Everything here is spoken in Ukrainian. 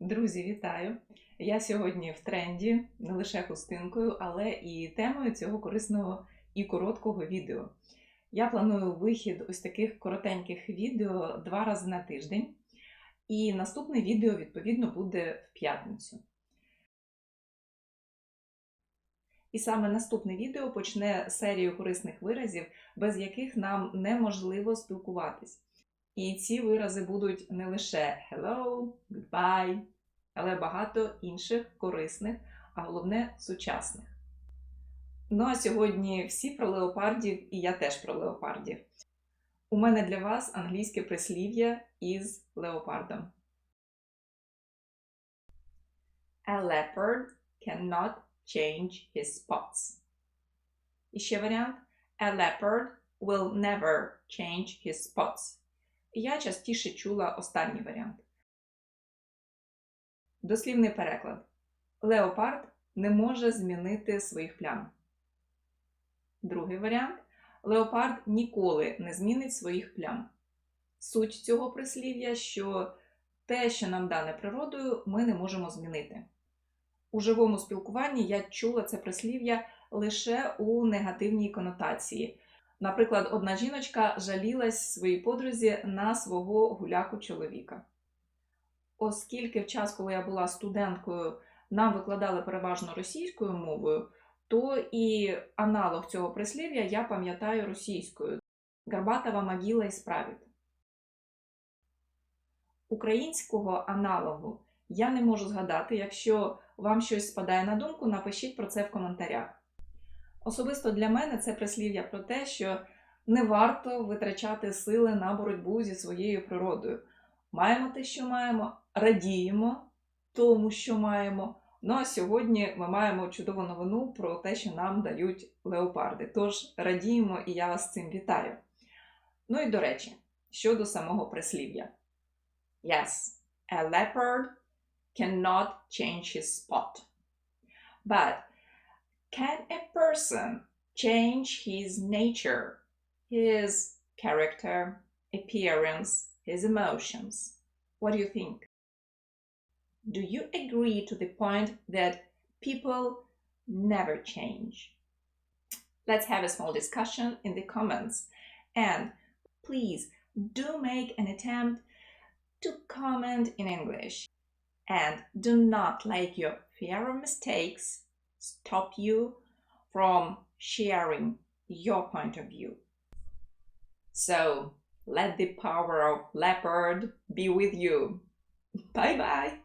Друзі, вітаю! Я сьогодні в тренді не лише хустинкою, але і темою цього корисного і короткого відео. Я планую вихід ось таких коротеньких відео два рази на тиждень, і наступне відео, відповідно, буде в п'ятницю. І саме наступне відео почне серію корисних виразів, без яких нам неможливо спілкуватись. І ці вирази будуть не лише hello, goodbye, але багато інших корисних, а головне сучасних. Ну а сьогодні всі про леопардів, і я теж про леопардів. У мене для вас англійське прислів'я із леопардом. A leopard cannot change his spots. І ще варіант. A leopard will never change his spots. Я частіше чула останній варіант. Дослівний переклад. Леопард не може змінити своїх плям. Другий варіант. Леопард ніколи не змінить своїх плям. Суть цього прислів'я, що те, що нам дане природою, ми не можемо змінити. У живому спілкуванні я чула це прислів'я лише у негативній конотації. Наприклад, одна жіночка жалілась своїй подрузі на свого гуляку чоловіка. Оскільки в час, коли я була студенткою, нам викладали переважно російською мовою, то і аналог цього прислів'я я пам'ятаю російською. Горбатова могила і справить. Українського аналогу я не можу згадати. Якщо вам щось спадає на думку, напишіть про це в коментарях. Особисто для мене це прислів'я про те, що не варто витрачати сили на боротьбу зі своєю природою. Маємо те, що маємо, радіємо тому, що маємо. Ну а сьогодні ми маємо чудову новину про те, що нам дають леопарди. Тож радіємо і я вас з цим вітаю. Ну і до речі, щодо самого прислів'я. Yes, a leopard cannot change his spot. But can a person change his nature, his character, appearance, his emotions? What do you think? Do you agree to the point that people never change? Let's have a small discussion in the comments. And please do make an attempt to comment in English. And do not let your fear of mistakes stop you from sharing your point of view. So let the power of leopard be with you. Bye bye.